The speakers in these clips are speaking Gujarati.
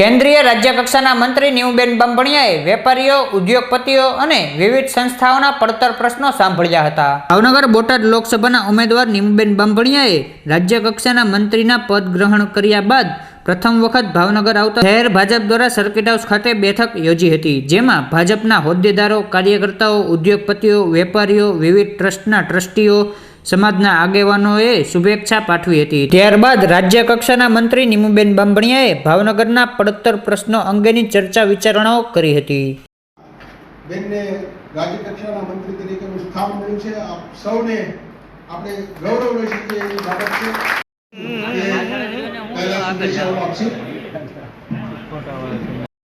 કેન્દ્રીય રાજ્ય કક્ષાના મંત્રી નીવબેન બાંભણિયાએ વેપારીઓ, ઉદ્યોગપતિઓ અને વિવિધ સંસ્થાઓના પડતર પ્રશ્નો સાંભળ્યા હતા. ભાવનગર બોટાદ લોકસભાના ઉમેદવાર નીમબેન બાંભણિયાએ રાજ્ય કક્ષાના મંત્રીના પદ ગ્રહણ કર્યા બાદ પ્રથમ વખત ભાવનગર આવતા શહેર ભાજપ દ્વારા સર્કિટ હાઉસ ખાતે બેઠક યોજી હતી, જેમાં ભાજપના હોદ્દેદારો, કાર્યકર્તાઓ, ઉદ્યોગપતિઓ, વેપારીઓ, વિવિધ ટ્રસ્ટના ટ્રસ્ટીઓ સમાજના આગેવાનોએ શુભેચ્છા પાઠવી હતી. ત્યારબાદ રાજ્ય કક્ષાના મંત્રી નીમુબેન બાંભણિયાએ ભાવનગરના પડતર પ્રશ્નો અંગેની ચર્ચા વિચારણાઓ કરી હતી. બેનને રાજ્ય કક્ષાના મંત્રી તરીકેનું સ્થાન મળ્યું છે. આપ સૌને આપણે ગૌરવ લઈ શકીએ એવી બાબત છે.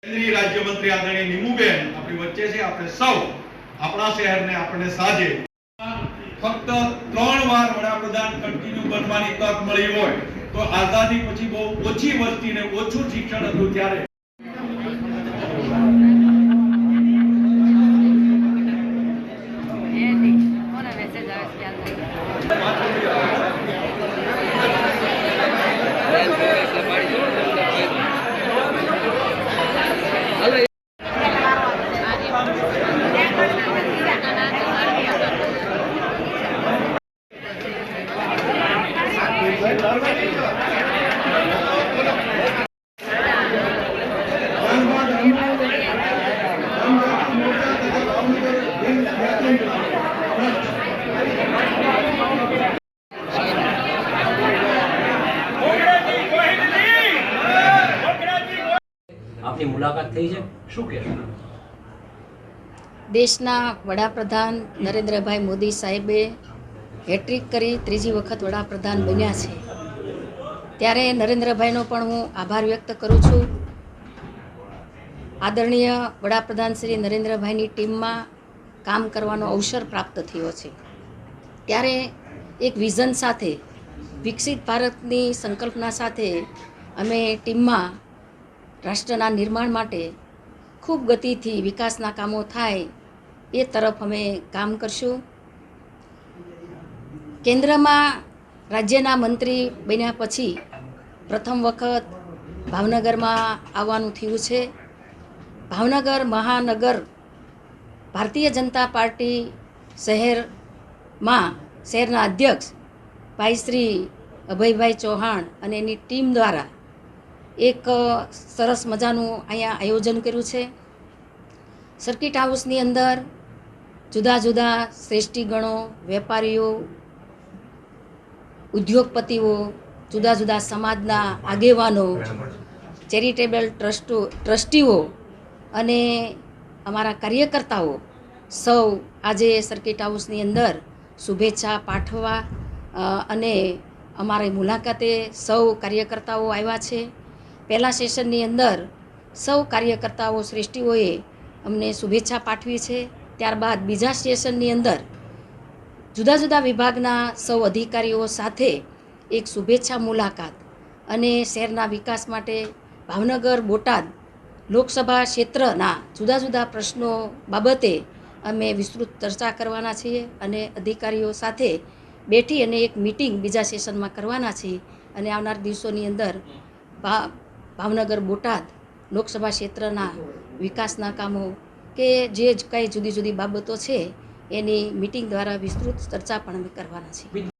કેન્દ્રીય રાજ્યમંત્રી આદરણીય નીમુબેન આપણી વચ્ચે છે. આપણે સૌ આપણા શહેરને આપણે સાજે ફક્ત ત્રણ વાર વડાપ્રધાન કન્ટિન્યુ બનવાની તક મળી હોય તો આઝાદી પછી બહુ ઓછી વસ્તી ને ઓછું શિક્ષણ હતું ત્યારે. દેશના વડાપ્રધાન નરેન્દ્રભાઈ મોદી સાહેબે હેટ્રિક કરી ત્રીજી વખત વડાપ્રધાન બન્યા છે. ત્યારે નરેન્દ્રભાઈનો પણ હું આભાર વ્યક્ત કરું છું. આદરણીય વડાપ્રધાન શ્રી નરેન્દ્રભાઈની ટીમમાં કામ કરવાનો અવસર પ્રાપ્ત થયો છે. ત્યારે એક વિઝન સાથે, વિકસિત ભારતની સંકલ્પના સાથે અમે ટીમમાં રાષ્ટ્રના નિર્માણ માટે ખૂબ ગતિથી વિકાસના કામો થાય એ તરફ અમે કામ કરશું. કેન્દ્રમાં રાજ્યના મંત્રી બન્યા પછી પ્રથમ વખત ભાવનગરમાં આવવાનું થયું છે. ભાવનગર મહાનગર ભારતીય જનતા પાર્ટી શહેરમાં, શહેરના અધ્યક્ષ ભાઈ શ્રી અભયભાઈ ચૌહાણ અને એની ટીમ દ્વારા એક સરસ મજાનું અહીંયા આયોજન કર્યું છે. સર્કિટ હાઉસની અંદર જુદા જુદા શ્રેષ્ઠીગણો, વેપારીઓ, ઉદ્યોગપતિઓ, જુદા જુદા સમાજના આગેવાનો, ચેરિટેબલ ટ્રસ્ટો, ટ્રસ્ટીઓ અને અમારા કાર્યકર્તાઓ સૌ આજે સર્કિટ હાઉસની અંદર શુભેચ્છા પાઠવવા અને અમારી મુલાકાતે સૌ કાર્યકર્તાઓ આવ્યા છે. પહેલાં સેશનની અંદર સૌ કાર્યકર્તાઓ શ્રેષ્ઠીઓએ અમને શુભેચ્છા પાઠવી છે. ત્યારબાદ બીજા સેશનની અંદર જુદા જુદા વિભાગના સૌ અધિકારીઓ સાથે એક શુભેચ્છા મુલાકાત અને શહેરના વિકાસ માટે ભાવનગર બોટાદ લોકસભા ક્ષેત્રના જુદા જુદા પ્રશ્નો બાબતે અમે વિસ્તૃત ચર્ચા કરવાના છીએ અને અધિકારીઓ સાથે બેઠી અને એક મિટિંગ બીજા સેશનમાં કરવાના છીએ અને આવનાર દિવસોની અંદર ભાવનગર બોટાદ લોકસભા ક્ષેત્રના વિકાસના કામો કે જ કંઈ જુદી જુદી બાબતો છે એની મિટિંગ દ્વારા વિસ્તૃત ચર્ચા પણ અમે કરવાના છીએ.